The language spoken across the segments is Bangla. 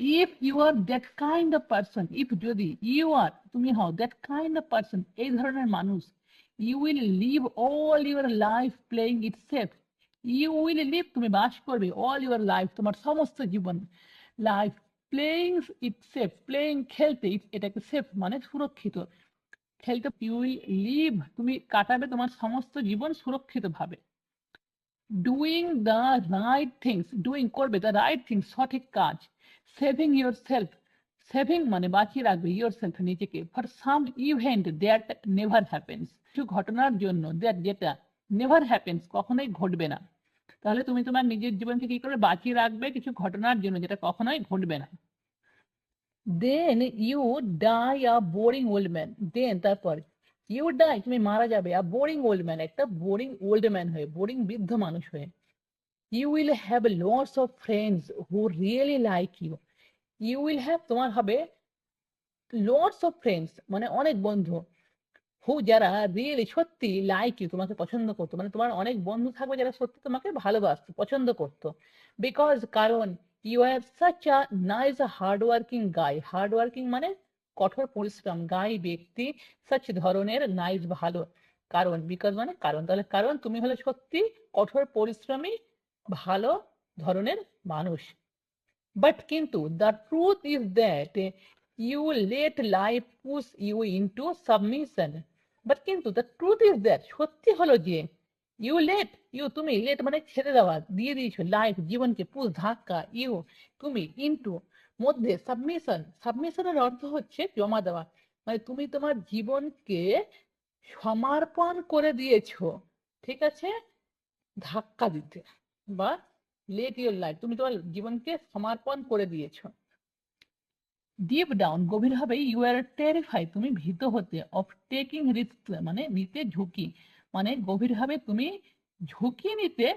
If you are that kind of person if যদি ইউ আর তুমি হও দ্যাট কাইন্ড অফ পার্সন এই ধরনের মানুষ you will live all your life playing it safe you will live তুমি বাস করবে অল ইউর লাইফ তোমার সমস্ত জীবন life playing it safe playing খেলতে, এটাকে সেফ মানে সুরক্ষিত। খেলতে ইউ উইল লিভ তুমি কাটাবে তোমার সমস্ত জীবন সুরক্ষিত ভাবে doing the right things doing করবে দ্য রাইট থিংস সঠিক কাজ সেভিং ইউর সেলফ সেভিং মানে বাঁচিয়ে রাখবে ইউর সেলফ নিজেকে। For some event that never happens কিছু ঘটনার জন্য দ্যাট যেটা নেভার হ্যাপেন্স কখনোই ঘটবে না। তাহলে তুমি তোমার নিজের জীবনকে কি করে বাঁচিয়ে রাখবে কিছু ঘটনার জন্য যেটা কখনোই ঘটবে না। Then you die a boring old man then তারপর ইউ ডাই তুমি মারা যাবে। আ বোরিং ওল্ড ম্যান একটা বোরিং ওল্ড ম্যান হয়ে বোরিং বৃদ্ধ মানুষ হয়ে। You will have lots of friends who really like you you will have তোমার হবে লটস অফ ফ্রেন্ডস মানে অনেক বন্ধু হু যারা রিয়েলি সত্যি লাইক ইউ তোমাকে পছন্দ করতো। মানে তোমার অনেক বন্ধু থাকবে যারা সত্যি তোমাকে ভালোবাসতো, পছন্দ করতো। বিকজ কারণ you are such a nice hard working guy hard working মানে কঠোর পরিশ্রম, গাই ব্যক্তি, সচ ধরনের নাইস ভালো। কারণ বিকজ মানে কারণ। তাহলে কারণ, তুমি হলে সত্যি কঠোর পরিশ্রমী, ভালো ধরনের মানুষ। বাট কিন্তু the truth is that you let life push you into submission but কিন্তু দ্য ট্রুথ ইজ দ্যাট সত্যি হলো যে ইউ লেট ইউ তুমি লেট মানে ছেড়ে দেওয়া, দিয়ে দিয়েছ। লাইফ জীবনকে পুশ ধাক্কা ইউ তুমি ইনটু মধ্যে সাবমিশন সাবমিশনের অর্থ হচ্ছে জমা দেওয়া। মানে তুমি তোমার জীবনকে সমর্পণ করে দিয়েছ, ঠিক আছে? ধাক্কা দিতে বা লেট ইউর লাইফ তুমি তোমার জীবনকে সমর্পণ করে দিয়েছ। ডিপ ডাউন গভীরভাবে ইউ আর টেরিফাই তুমি ভীত হতে অফ টেকিং রিস্ক মানে নিতে ঝুঁকি। মানে গভীরভাবে তুমি ঝুঁকি নিতে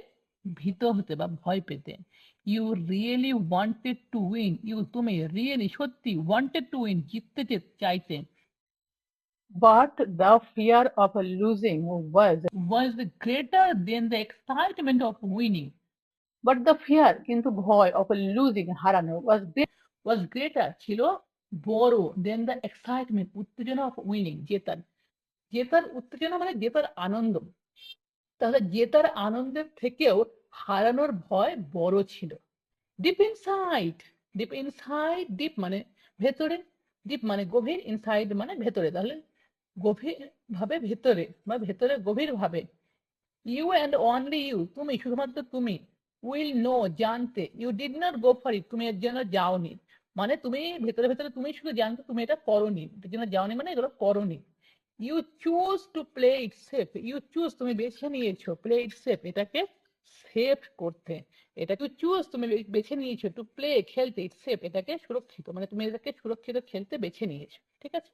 ভীত হতে বা ভয় পেতে you really wanted to win you তুমি রিয়েলি সত্যি ওয়ান্টেড টু উইন জিততে চাইতে But the fear of losing was was greater than the excitement of winning. But the fear কিন্তু ভয় of losing হারানো great was greater ছিল বড় than the excitement উত্তেজনা of winning জেতার জেতার উত্তেজনা মানে জেতার আনন্দ তাহলে জেতার আনন্দের থেকেও হারানোর ভয় বড় ছিল। Deep inside deep inside deep মানে ভেতরে ডিপ মানে গভীর ইনসাইড মানে ভেতরে। তাহলে গভীর ভাবে ভেতরে বা ভেতরে গভীর ভাবে ইউ অ্যান্ড অনলি ইউ তুমি, শুধুমাত্র তুমি উইল নো জানতে। You did not go for it তুমি এর জন্য যাওনি। মানে তুমি ভেতরে ভেতরে তুমি শুধু জানতে, তুমি এটা করনি। এর জন্য যাওনি মানে এগুলো করনি। You choose to play it safe you choose তুমি বেছে নিয়েছো প্লে ইট সেফ এটাকে সেফ করতে। এটা টু চুজ তুমি বেছে নিয়েছো টু প্লে খেলতে ইট সেফ এটাকে সুরক্ষিত মানে তুমি এটাকে সুরক্ষিত খেলতে বেছে নিয়েছো, ঠিক আছে?